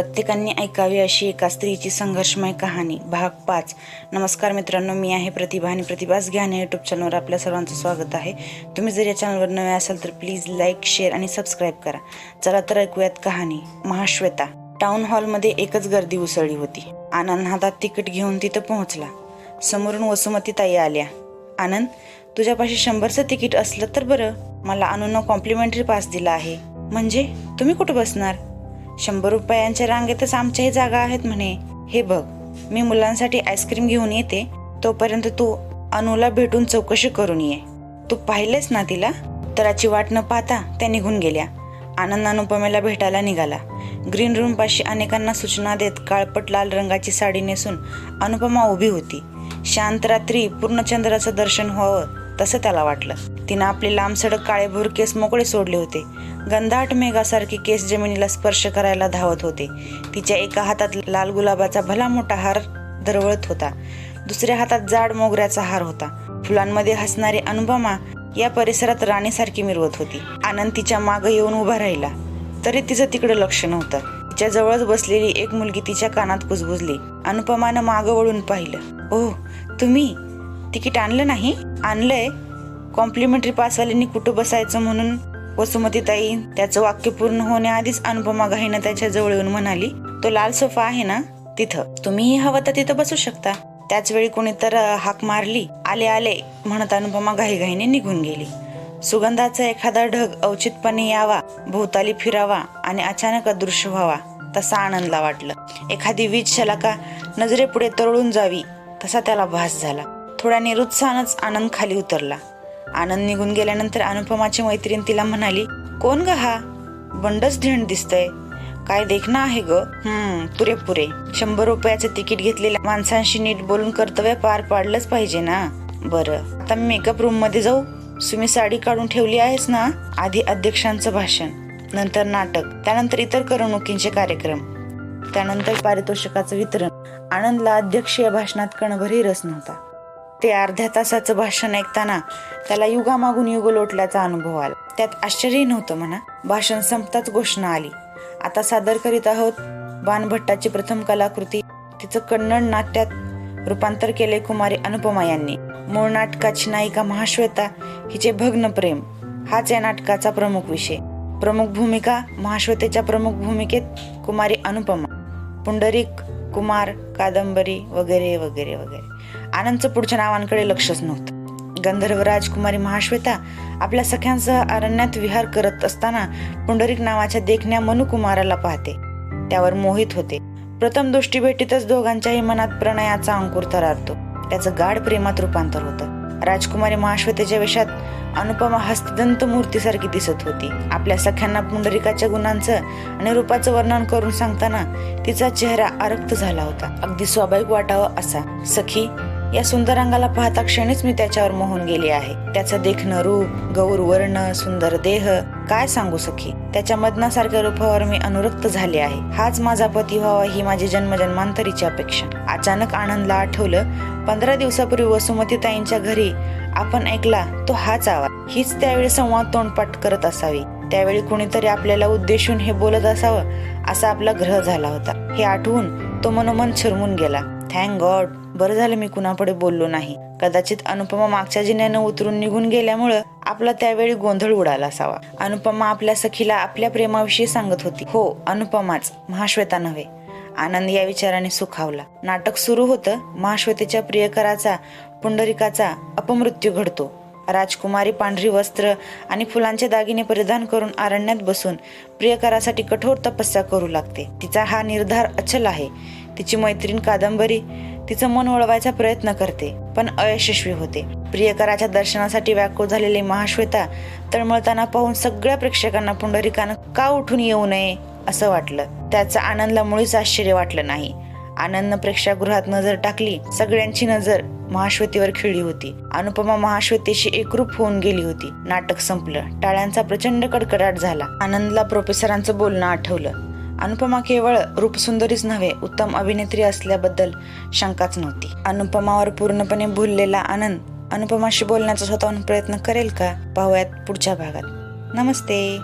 प्रत्येकाने ऐकावी अशी एका स्त्रीची संघर्षमय कहाणी भाग पाच. नमस्कार मित्रांनो मी आहे प्रतिभा आणि प्रतिभास घ्याने या यूट्यूब चॅनलवर आपल्या सर्वांचं स्वागत आहे. तुम्ही जर या चॅनलवर नवे असाल तर प्लीज लाईक शेअर आणि सबस्क्राईब करा. चला तर ऐकूयात कहाणी महाश्वेता. टाउन हॉलमध्ये एकच गर्दी उसळली होती. आनंद हातात तिकीट घेऊन तिथं पोहोचला. समोरून वसुमती ताई आल्या. आनंद तुझ्यापाशी शंभरचं तिकीट असलं तर बरं. मला अनुनं कॉम्प्लिमेंटरी पास दिला आहे. म्हणजे तुम्ही कुठं बसणार? शंभर रुपयांच्या रांगेतच आमच्याही जागा आहेत म्हणे. हे बघ मी मुलांसाठी आईस्क्रीम घेऊन येते तोपर्यंत तू अनुला भेटून चौकशी करून ये. तू पाहिलेस ना तिला? उत्तराची वाट न पाहता त्या निघून गेल्या. आनंद अनुपमेला भेटायला निघाला. ग्रीन रूम पाशी अनेकांना सूचना देत काळपट लाल रंगाची साडी नेसून अनुपमा उभी होती. शांत रात्री पूर्ण चंद्राचं दर्शन व्हावं तसं त्याला वाटलं. तिनं आपले लांबसडक काळेभोर केस मोकळे सोडले होते. गंधाट मेघासारखे केस जमिनीला स्पर्श करायला धावत होते. तिच्या एका हातात लाल गुलाबाचा भला मोठा हार दरवळत होता. दुसऱ्या हातात जाड मोगऱ्याचा हार होता. फुलांमध्ये हसणारी अनुपमा या परिसरात राणीसारखी मिरवत होती. आनंद तिच्या मागं येऊन उभा राहिला. तरी तिचं तिकडे लक्ष नव्हतं. तिच्या जवळच बसलेली एक मुलगी तिच्या कानात कुजबुजली. अनुपमानं मागं वळून पाहिलं. ओह तुम्ही? तिकीट आणलं नाही? आणलंय? कॉम्प्लिमेंटरी पासवाल्यांनी कुठं बसायचं म्हणून वसुमतीताई त्याचं वाक्य पूर्ण होण्याआधीच अनुपमा घाईनं त्याच्याजवळ येऊन म्हणाली तो लाल सोफा आहे ना तिथं. तुम्हीही हवं तर तिथं बसू शकता. त्याच वेळी कोणी तर हाक मारली आले आले म्हणत अनुपमा घाईघाईने निघून गेली. सुगंधाचा एखादा ढग औचितपणे यावा भोवताली फिरावा आणि अचानक अदृश्य व्हावा तसा आनंदला वाटलं. एखादी वीज शलाका नजरेपुढे तरळून जावी तसा त्याला भास झाला. थोड्या निरुत्साहानच आनंद खाली उतरला. आनंद निघून गेल्यानंतर अनुपमाची मैत्रीण तिला म्हणाली कोण ग हा? बंडच ढेण दिसतय. काय देखणं आहे ग? हम्म पुरेपुरे. शंभर रुपयाचं तिकीट घेतलेल्या माणसांशी नीट बोलून कर्तव्य पार पाडलंच पाहिजे ना. बरं आता मी मेकअप रूममध्ये जाऊ. सुमी साडी काढून ठेवली आहेस ना? आधी अध्यक्षांचं भाषण नंतर नाटक त्यानंतर इतर करमणुकींचे कार्यक्रम त्यानंतर पारितोषिकाचं वितरण. आनंदला अध्यक्षीय भाषणात कणभरही रस नव्हता. ते अर्ध्या तासाचं भाषण ऐकताना त्याला युगामागून युग लोटल्याचा अनुभव आला. त्यात आश्चर्य नव्हतं म्हणा. भाषण संपताच घोषणा आली. आता सादर करीत आहोत बाणभट्टाची प्रथम कलाकृती. तिचं कन्नड नाट्यात रूपांतर केले कुमारी अनुपमा यांनी. मूळ नाटकाची नायिका महाश्वेता हिचे भग्न प्रेम. हाच या नाटकाचा प्रमुख विषय. प्रमुख भूमिका महाश्वेतेच्या प्रमुख भूमिकेत कुमारी अनुपमा. पुंडरीक कुमार कादंबरी वगैरे वगैरे वगैरे. आनंदचं पुढच्या नावांकडे लक्षच नव्हतं. गंधर्व राजकुमारी महाश्वेता आपल्या सख्यांसह अरण्यात विहार करत असताना पुंडरीक नावाच्या देखण्या मनुकुमाराला पाहते. त्यावर मोहित होते. प्रथम दृष्टी भेटीतच दोघांच्याही मनात प्रणयाचा अंकुर थरारतो. त्याचं गाढ प्रेमात रूपांतर होतं. राजकुमारी महाश्वेतेच्या वेशात अनुपमा हस्तदंत मूर्तीसारखी दिसत होती. आपल्या सख्यांना पुंडरिकाच्या गुणांचं आणि रूपाचं वर्णन करून सांगताना तिचा चेहरा आरक्त झाला होता. अगदी स्वाभाविक वाटावं असा सखी या सुंदर अंगाला पाहता क्षणीच मी त्याच्यावर मोहून गेली आहे. त्याचं देखणं रूप गौर वर्ण सुंदर देह काय सांगू सखी? त्याच्या मदनासारख्या रूपावर मी अनुरक्त झाले आहे. हाच माझा पती व्हावा ही माझी जन्मजन्मांतरीची अपेक्षा. अचानक आनंदला आठवलं पंधरा दिवसापूर्वी वसुमतीताईंच्या घरी आपण ऐकला तो हाच आवाज. हीच त्यावेळी संवाद तोंडपाठ करत असावी. त्यावेळी कुणीतरी आपल्याला उद्देशून हे बोलत असावं असा आपला ग्रह झाला होता. हे आठवून तो मनोमन छरमून गेला. थँक गॉड बरं झालं मी कुणापुढे बोललो नाही. कदाचित अनुपमा मागच्या जिन्यानं उतरून निघून गेल्यामुळं आपला त्यावेळी गोंधळ उडाला असावा. अनुपमा आपल्या सखीला आपल्या प्रेमाविषयी सांगत होती. हो अनुपमाच महाश्वेता नव्हे. आनंद या विचाराने सुखावला. नाटक सुरू होतं. महाश्वेतेच्या प्रियकराचा पुंडरिकाचा अपमृत्यू घडतो. राजकुमारी पांढरी वस्त्र आणि फुलांचे दागिने परिधान करून अरण्यात बसून प्रियकरासाठी कठोर तपस्या करू लागते. तिचा हा निर्धार अचल आहे. तिची मैत्रीण कादंबरी तिचं मन वळवायचा प्रयत्न करते पण अयशस्वी होते. प्रियकराच्या दर्शनासाठी व्याकुळ झालेली महाश्वेता तळमळताना पाहून सगळ्या प्रेक्षकांना पुंडरिकानं का उठून येऊ नये असं वाटलं. त्याचं आनंदला मुळीच आश्चर्य वाटलं नाही. आनंदनं प्रेक्षागृहात नजर टाकली सगळ्यांची नजर महाश्वेतीवर खिळली होती. अनुपमा महाश्वेतेशी एकरूप होऊन गेली होती. नाटक संपलं. टाळ्यांचा प्रचंड कडकडाट झाला. आनंदला प्रोफेसरांचं बोलणं आठवलं. अनुपमा केवळ रूपसुंदरीच नव्हे उत्तम अभिनेत्री असल्याबद्दल शंकाच नव्हती. अनुपमावर पूर्णपणे भुललेला आनंद अनुपमाशी बोलण्याचा स्वतःहून प्रयत्न करेल का? पाहूयात पुढच्या भागात. नमस्ते.